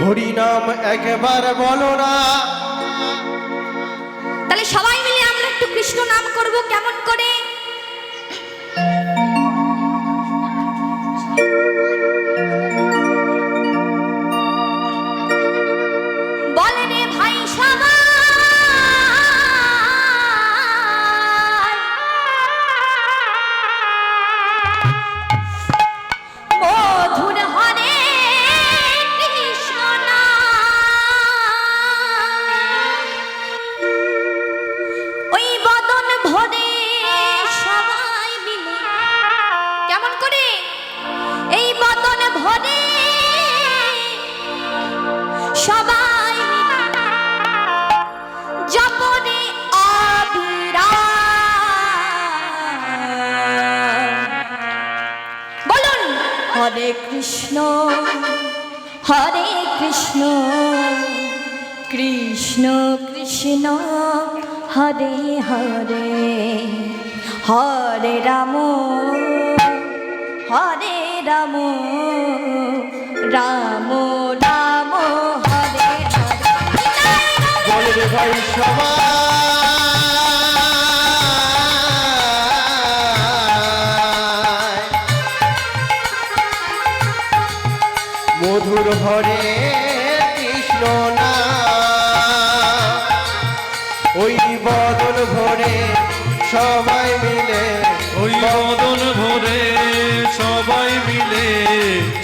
হরি নাম একবার বলো না। তাহলে সবাই মিলে আমরা একটু কৃষ্ণ নাম করব, কেমন করে? সবাই জপনে হরে কৃষ্ণ হরে কৃষ্ণ কৃষ্ণ কৃষ্ণ, হরে হরে হরে রাম হরে রাম রাম। সবাই মধুর হরে কৃষ্ণ না ওই বদন ভরে সবাই মিলে ওই মদন ভরে সবাই মিলে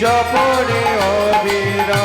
জপরে অবিরা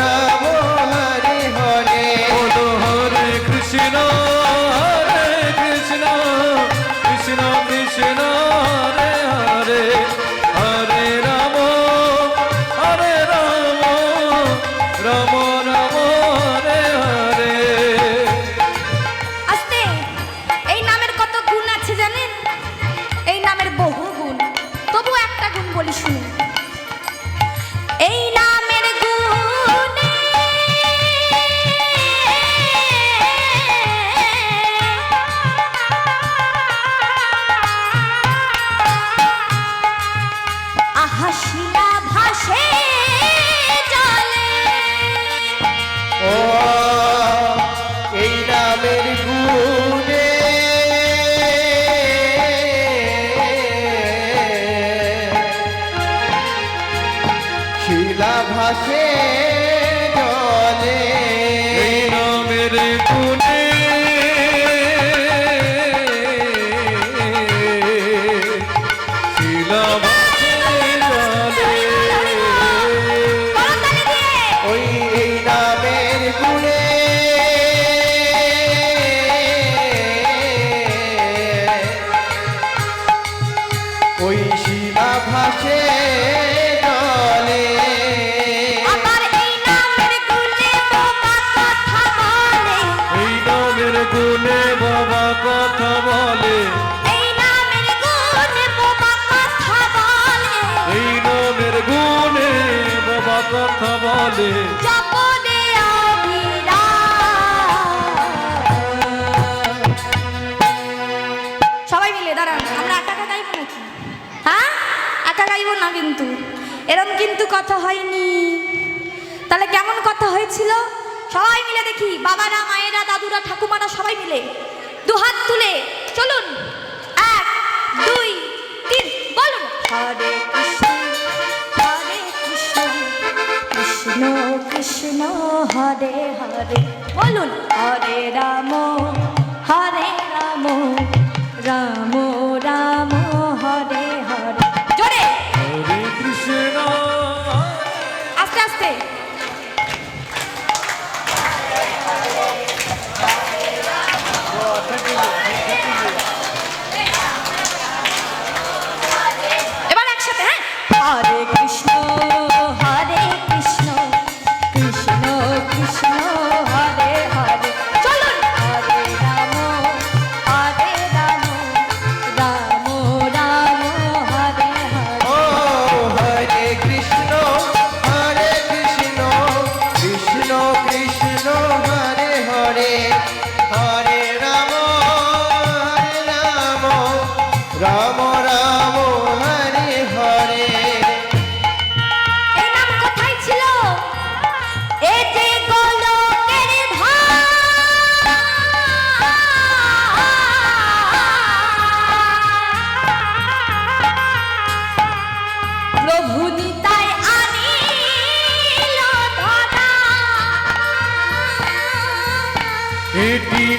কথা বলে। সবাই মিলে দাঁড়ান আমরা একা একা গাইবো নাকি? হ্যাঁ? একা গাইবো না কিন্তু। এরম কিন্তু কথা হয়নি। তাহলে কেমন কথা হয়েছিল? সবাই মিলে দেখি বাবারা মায়েরা দাদুরা ঠাকুমারা সবাই মিলে দু হাত তুলে চলুন এক দুই তিন বলুন। হরে হরে বলুন। হরে রাম হরে রাম রাম রাম হরে হরে। জোরে। হরে কৃষ্ণ। আস্তে আস্তে। এবার একসাথে হ্যাঁ? হরে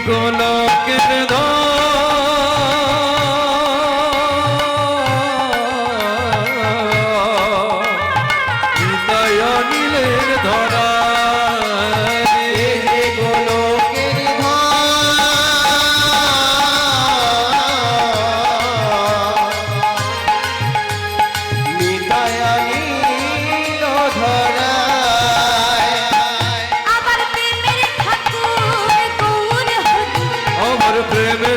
গোলকের হৃদয় নীলের ধরা। আমার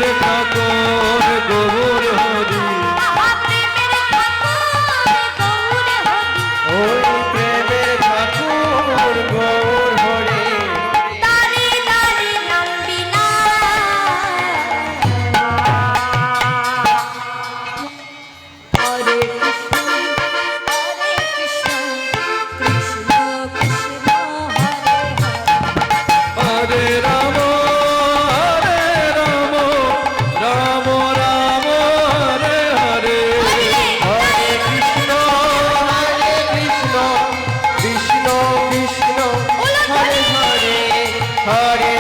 হরে